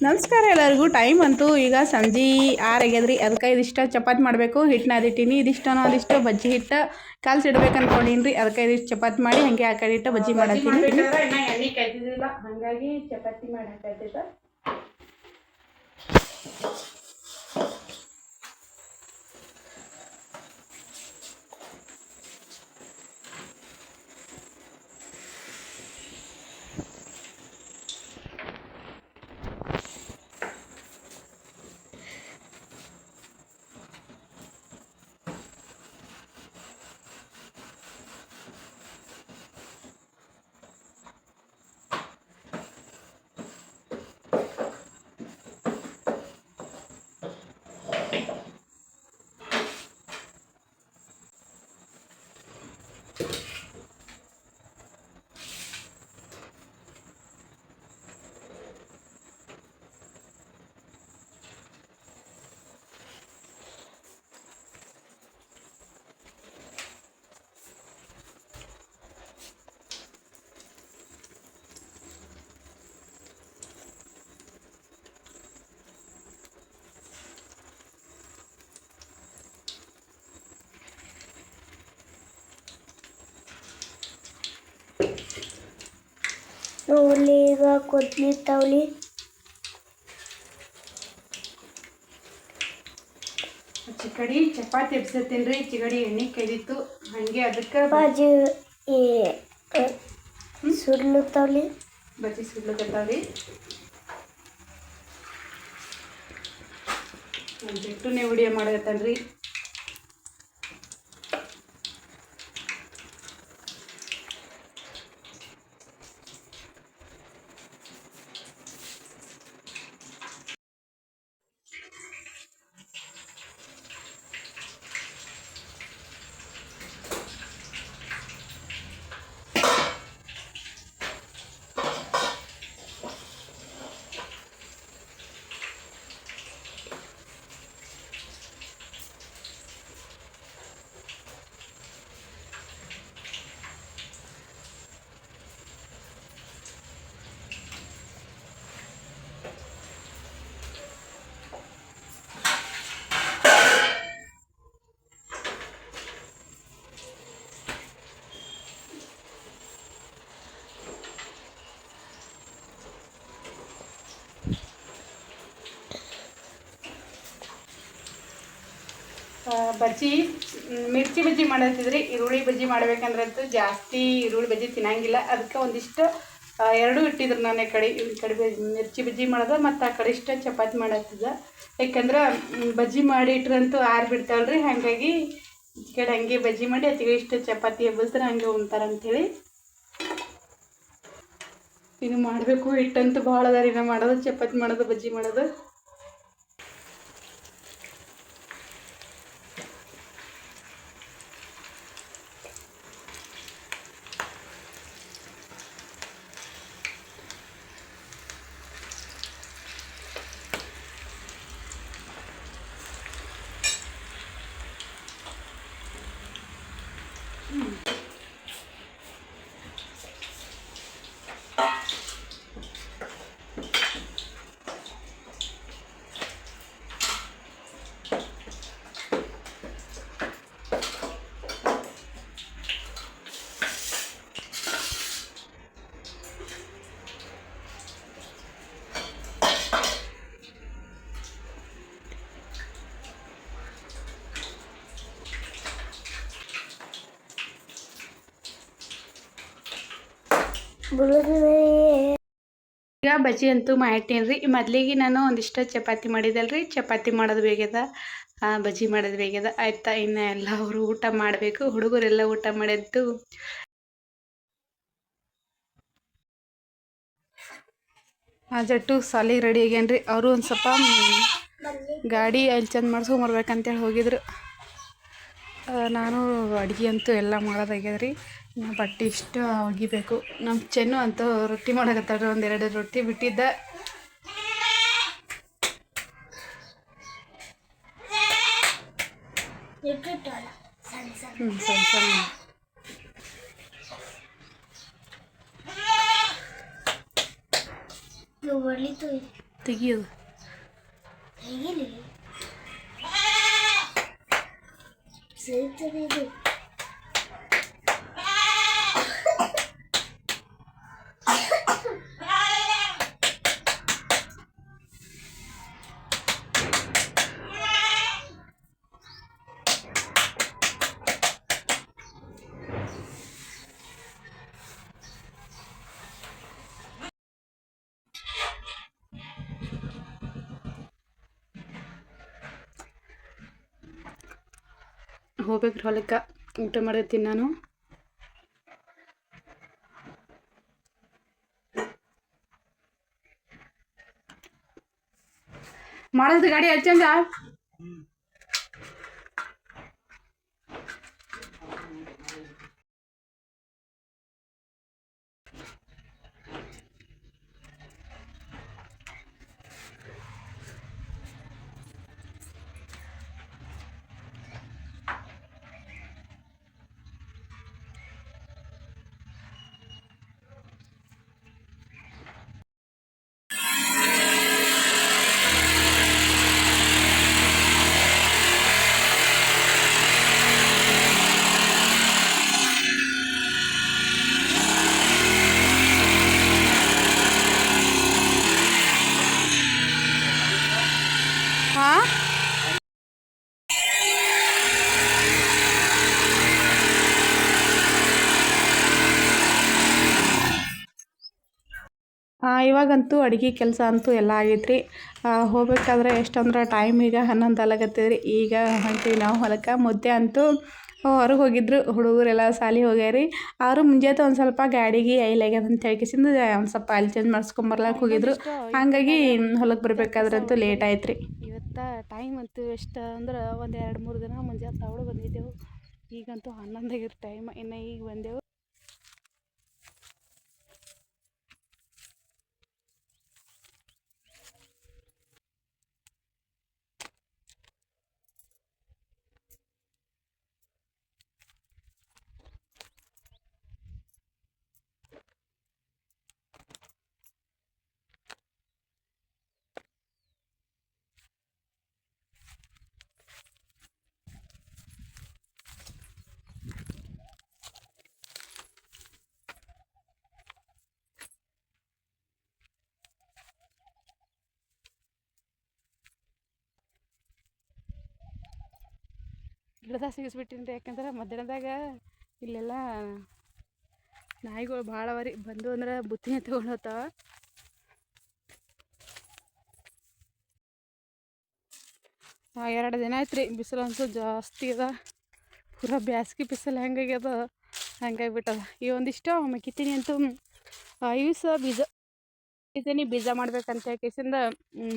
ನಮಸ್ಕಾರ ಎಲ್ಲರಿಗೂ. ಟೈಮ್ ಅಂತೂ ಈಗ ಸಂಜೆ ಆರು ಆಗ್ಯದ್ರಿ. ಅದಕ್ಕೆ ಇದಿಷ್ಟ ಚಪಾತಿ ಮಾಡಬೇಕು. ಹಿಟ್ಟು ಅದಿಟ್ಟೀನಿ ಇದಿಷ್ಟನೋ ಅದಿಷ್ಟು ಬಜ್ಜಿ ಹಿಟ್ಟು ಕಾಲ್ಸಿಡ್ಬೇಕು ಅನ್ಕೊಂಡೀನಿ ರೀ ಅದಕ್ಕೆ ಇದಿಷ್ಟು ಚಪಾತಿ ಮಾಡಿ ಹಾಗೆ ಆ ಕಡೆ ಇಟ್ಟು ಬಜ್ಜಿ ಮಾಡತ್ತೀನಿ. ಎಣ್ಣೆ ಕಾಯ್ತಿದ್ದಿಲ್ಲ. ಹಾಗಾಗಿ ಚಪಾತಿ ಮಾಡಿ ಹಾಕಾಯ್ತಿದ್ದ ನೋಡ್ಲಿ ಈಗ ಕೊತ್ತಂಬರಿ ತವಲಿ ಚಿಕಡಿ ಚಪಾತಿ ಎಬ್ಸತ್ತೀನಿ ರೀ ಚಿಗಡಿ ಎಣ್ಣೆ ಕೈದಿತ್ತು. ಹಾಗೆ ಅದಕ್ಕೆ ಬಾಜು ಈ ಸುರ್ಲು ತವಲಿ ಬಜ್ಜಿ ಸುಡ್ಲಕತ್ತಾವ್ರಿ ಬಿಟ್ಟುನೇ ವಿಡಿಯೋ ಮಾಡಕತ್ತನ್ರಿ. ಬಜ್ಜಿ ಮಿರ್ಚಿ ಬಜ್ಜಿ ಮಾಡತ್ತಿದ್ರಿ. ಈರುಳ್ಳಿ ಬಜ್ಜಿ ಮಾಡ್ಬೇಕಂದ್ರಂತೂ ಜಾಸ್ತಿ ಈರುಳ್ಳಿ ಬಜ್ಜಿ ತಿನ್ನಂಗಿಲ್ಲ. ಅದಕ್ಕೆ ಒಂದಿಷ್ಟು ಎರಡು ಇಟ್ಟಿದ್ರು ನಾನು ಈ ಕಡೆ ಈ ಕಡೆ ಮಿರ್ಚಿ ಬಜ್ಜಿ ಮಾಡೋದು ಮತ್ತು ಆ ಕಡೆ ಇಷ್ಟ ಚಪಾತಿ ಮಾಡತ್ತಿದ್ದ. ಯಾಕಂದ್ರೆ ಬಜ್ಜಿ ಮಾಡಿ ಇಟ್ರಂತೂ ಆರು ಬಿಡ್ತಾವಲ್ರಿ. ಹಾಗಾಗಿ ಈ ಕಡೆ ಹಂಗೆ ಬಜ್ಜಿ ಮಾಡಿ ಅತಿಗೆ ಇಷ್ಟು ಚಪಾತಿ ಎಬ್ಬಸ್ದ್ರೆ ಹಂಗೆ ಉಣ್ತಾರೆ ಅಂಥೇಳಿ ಇನ್ನು ಮಾಡಬೇಕು, ಹಿಟ್ಟಂತೂ ಭಾಳ ಅದ ರೀ ಮಾಡೋದು, ಚಪಾತಿ ಮಾಡೋದು, ಬಜ್ಜಿ ಮಾಡೋದು. ಈಗ ಬಜ್ಜಿ ಅಂತೂ ಮಾಡ್ತೀನಿ ರೀ ಮೊದಲಿಗೆ ನಾನು ಒಂದಿಷ್ಟು ಚಪಾತಿ ಮಾಡಿದಲ್ರಿ. ಚಪಾತಿ ಮಾಡೋದು ಬೇಗದ ಬಜ್ಜಿ ಮಾಡೋದು ಬೇಗದ. ಆಯ್ತಾ, ಇನ್ನು ಎಲ್ಲ ಅವರು ಊಟ ಮಾಡಬೇಕು. ಹುಡುಗರೆಲ್ಲ ಊಟ ಮಾಡಿದ್ದು. ಜಟ್ಟು ಸಾಲಿಗೆ ರೆಡಿ ಆಗ್ಯಾನ್ರಿ. ಅವರು ಒಂದು ಸ್ವಲ್ಪ ಗಾಡಿ ಅಲ್ಲಿ ಚಂದ ಮಾಡ್ಸ್ಕೊಂಬರ್ಬೇಕಂತೇಳಿ ಹೋಗಿದ್ರು. ನಾನು ಅಡುಗೆ ಅಂತೂ ಎಲ್ಲ ಮಾಡೋದಾಗ್ಯದ್ರಿ. ಬಟ್ಟೆ ಇಷ್ಟು ಒಗಿಬೇಕು. ನಮ್ಮ ಚೆನ್ನು ಅಂತೂ ರೊಟ್ಟಿ ಮಾಡಕತ್ತಾಳ್ರಿ ಒಂದೆರಡು ರೊಟ್ಟಿ ಬಿಟ್ಟಿದ್ದ. ಹ್ಞೂ ಸಣ್ಣ ಸಣ್ಣ. ತೆಗಿಯೋದು. ಸೇರ್ತದೆ ಇದು ಹೋಗ್ಬೇಕ್ರಿ ಹೊಲಕ್ಕೆ ಊಟ ಮಾಡಿರ್ತೀನಿ ನಾನು ಮಾಡೋದು ಗಾಡಿ ಹಚ್ಚಂದ ಹಾ. ಇವಾಗಂತೂ ಅಡುಗೆ ಕೆಲಸ ಅಂತೂ ಎಲ್ಲ ಆಗೈತ್ರಿ. ಹೋಗ್ಬೇಕಾದ್ರೆ ಎಷ್ಟಂದ್ರೆ ಟೈಮ್ ಈಗ ಹನ್ನೊಂದು ಅಲಾಗತ್ತದ್ರಿ. ಈಗ ಹೊಂಟೀವಿ ನಾವು ಹೊಲಕ್ಕೆ. ಮುದ್ದೆ ಅಂತೂ ಹೊರಗೆ ಹೋಗಿದ್ರು ಹುಡುಗರೆಲ್ಲ ಸಾಲಿ ಹೋಗ್ಯಾರಿ. ಅವರು ಮುಂಜಾನೆ ಒಂದು ಸ್ವಲ್ಪ ಗಾಡಿಗೆ ಐಲ್ ಆಗ್ಯದ ಅಂತ ಹೇಳ್ಕಿಸಿಂದ ಒಂದು ಸ್ವಲ್ಪ ಅಲ್ಲಿ ಚೇಂಜ್ ಮಾಡಿಸ್ಕೊಂಬರ್ಲಾಕ ಹೋಗಿದ್ರು. ಹಾಗಾಗಿ ಹೊಲಕ್ಕೆ ಬರ್ಬೇಕಾದ್ರಂತೂ ಲೇಟ್ ಆಯ್ತು ರೀ ಇವತ್ತು ಟೈಮ್ ಅಂತೂ ಎಷ್ಟು ಅಂದ್ರೆ ಒಂದು ಎರಡು ಮೂರು ದಿನ ಮುಂಜಾನೆ ತಗೊಡು ಬಂದಿದ್ದೆವು. ಈಗಂತೂ ಹನ್ನೊಂದಾಗಿರೋ ಟೈಮ್ ಇನ್ನು ಈಗ ಬಂದೆವು. ಗಿಡದಾಗ ಸಿಗಿಸ್ಬಿಟ್ಟಿನಿ ರೀ ಯಾಕಂದ್ರೆ ಮಧ್ಯಾಹ್ನದಾಗ ಇಲ್ಲೆಲ್ಲ ನಾಯಿಗಳು ಭಾಳ ಅವ ರೀ. ಬಂದು ಅಂದ್ರೆ ಬುತ್ತಿನ ತೊಗೊಂಡು ಹೋಗ್ತಾವ. ಎರಡು ದಿನ ಆಯ್ತು ರೀ, ಬಿಸಿಲು ಅಂತೂ ಜಾಸ್ತಿ ಅದ. ಪೂರ ಬ್ಯಾಸ್ಗೆ ಬಿಸಿಲು ಹೆಂಗಾಗ್ಯದ ಹಂಗಾಗ್ಬಿಟ್ಟದ ಈ ಒಂದಿಷ್ಟು ಮೆಕ್ಕಿತೀನಿ ಅಂತೂ ಇವು ಸಹ ಬೀಜ ಇದೀನಿ ಬೀಜ ಮಾಡ್ಬೇಕಂತ ಕೇಸಿಂದ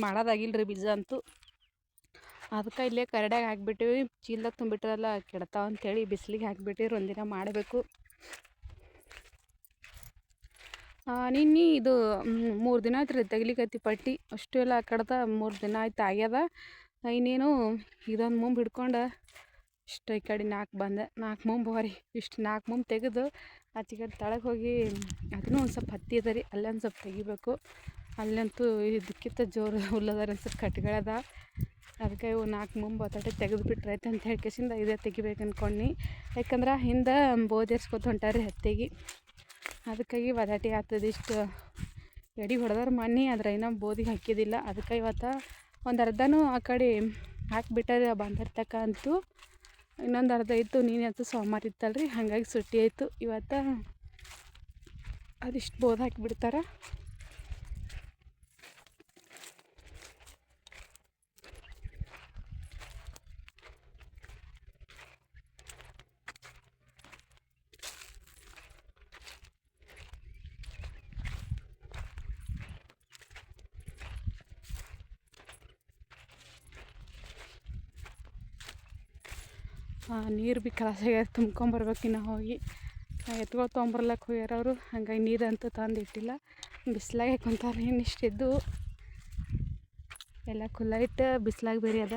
ಮಾಡೋದಾಗಿಲ್ಲ ರೀ ಬೀಜ ಅಂತೂ. ಅದಕ್ಕೆ ಇಲ್ಲೇ ಕರಡ್ಯಾಗ ಹಾಕ್ಬಿಟ್ಟಿವಿ ಚೀಲ್ದಾಗ ತುಂಬಿಟ್ರಲ್ಲ ಕೆಡ್ತಾವ ಅಂತೇಳಿ ಬಿಸಿಲಿಗೆ ಹಾಕ್ಬಿಟ್ಟಿರಿ ಒಂದಿನ ಮಾಡಬೇಕು. ನಿನ್ನೆ ಇದು ಮೂರು ದಿನ ಆಯ್ತು ರೀ ತೆಗಿಲಿಕತ್ತಿ ಪಟ್ಟಿ. ಅಷ್ಟು ಎಲ್ಲ ಕಡ್ದ ಮೂರು ದಿನ ಆಯ್ತು ಆಗ್ಯದ. ಇನ್ನೇನು ಇದೊಂದು ಮುಂಬ್ ಹಿಡ್ಕೊಂಡು ಇಷ್ಟು ಈ ಕಡೆ ನಾಲ್ಕು ಬಂದೆ. ನಾಲ್ಕು ಮುಂಬ್ ಹೋರಿ. ಇಷ್ಟು ನಾಲ್ಕು ಮುಂಬ್ ತೆಗೆದು ಆಚೆ ಕಡೆ ತಳಗೆ ಹೋಗಿ ಅದನ್ನು ಒಂದು ಸ್ವಲ್ಪ ಹತ್ತಿ ಅದ ರೀ. ಅಲ್ಲೇ ಒಂದು ಸ್ವಲ್ಪ ತೆಗಿಬೇಕು. ಅಲ್ಲಂತೂ ಇದಕ್ಕಿಂತ ಜೋರು ಹುಲ್ಲದ ಅನ್ಸುತ್ತೆ ಕಟ್ಗಳದ ಅದಕ್ಕೆ ಇವು ನಾಲ್ಕು ಮುಂಬ ಬಿಟ್ಟರೆ ಆಯ್ತು ಅಂತ ಹೇಳ್ಕೇಸಿಂದ ಇದೇ ತೆಗಿಬೇಕು ಅನ್ಕೊಂಡ್ನಿ. ಯಾಕಂದ್ರೆ ಹಿಂದೆ ಬೋದೇರ್ಸ್ಕೊತ ಹೊಂಟಾರಿ ಹತ್ತಿಗೆ. ಅದಕ್ಕಾಗಿ ವದಾಟಿ ಆಗ್ತದೆ ಇಷ್ಟು ಎಡಿ ಹೊಡೆದಾರ ಮಣ್ಣಿ ಅದ್ರ ಇನ್ನೂ ಬೋದಿಗೆ ಹಾಕಿದಿಲ್ಲ. ಅದಕ್ಕೆ ಇವತ್ತು ಒಂದು ಅರ್ಧನೂ ಆ ಕಡೆ ಹಾಕಿಬಿಟ್ಟಾರೆ ಬಂದಿರ್ತಕ್ಕ ಅಂತೂ. ಇನ್ನೊಂದು ಅರ್ಧ ಇತ್ತು, ನೀನು ಅಂತೂ ಸೋಮವಾರ ಇತ್ತಲ್ರಿ, ಹಾಗಾಗಿ ಸುಟ್ಟಿ ಆಯಿತು. ಇವತ್ತು ಅದಿಷ್ಟು ಬೋದ್ ಹಾಕಿಬಿಡ್ತಾರೆ. ನೀರು ಭೀ ಕಲಾಸಾಗ್ಯದ ತುಂಬ್ಕೊಂಬರ್ಬೇಕಿನ್ನ ಹೋಗಿ. ಎತ್ಗಳು ತೊಗೊಂಬರ್ಲಕ್ಕೆ ಹೋಗ್ಯಾರ ಅವರು. ಹಂಗಾಗಿ ನೀರಂತೂ ತಂದು ಇಟ್ಟಿಲ್ಲ ಬಿಸಿಲಾಗೆ ಕುಂತಾರೆ ಇನ್ನಿಷ್ಟಿದ್ದು. ಎಲ್ಲ ಖುಲ್ಲ ಇಟ್ಟು ಬಿಸ್ಲಾಗ ಬೇರೆ ಅದ.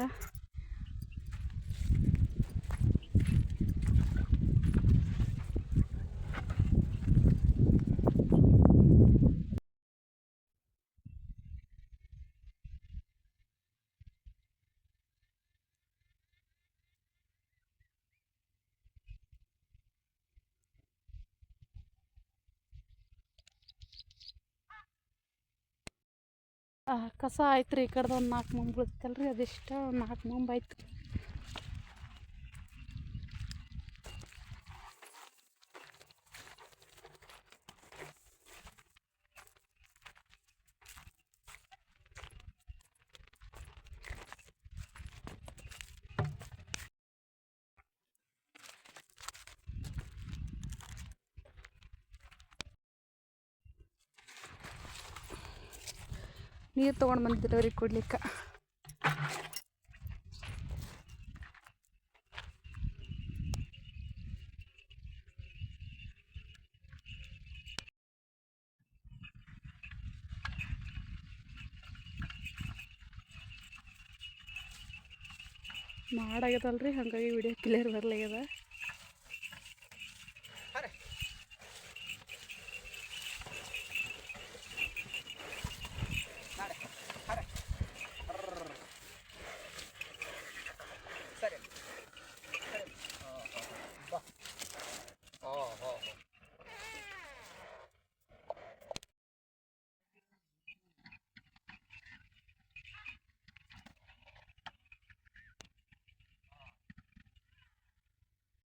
ಕಸ ಆಯ್ತು ರೀ ಈ ಕಡೆದು ಒಂದು ನಾಲ್ಕು ಮುಂಬ್ ಬೀಳ್ತಲ್ಲ ರೀ ಅದಿಷ್ಟು ನಾಲ್ಕು ಮುಂಬ್ ಆಯ್ತು ನೀರು ತೊಗೊಂಡು ಬಂದಿದ್ರು ಅವ್ರಿಗೆ ಕುಡ್ಲಿಕ್ಕೆ. ಮಾಡಾಗ್ಯದಲ್ರಿ? ಹಾಗಾಗಿ ವಿಡಿಯೋ ಕ್ಲಿಯರ್ ಬರಲಾಗ್ಯದ.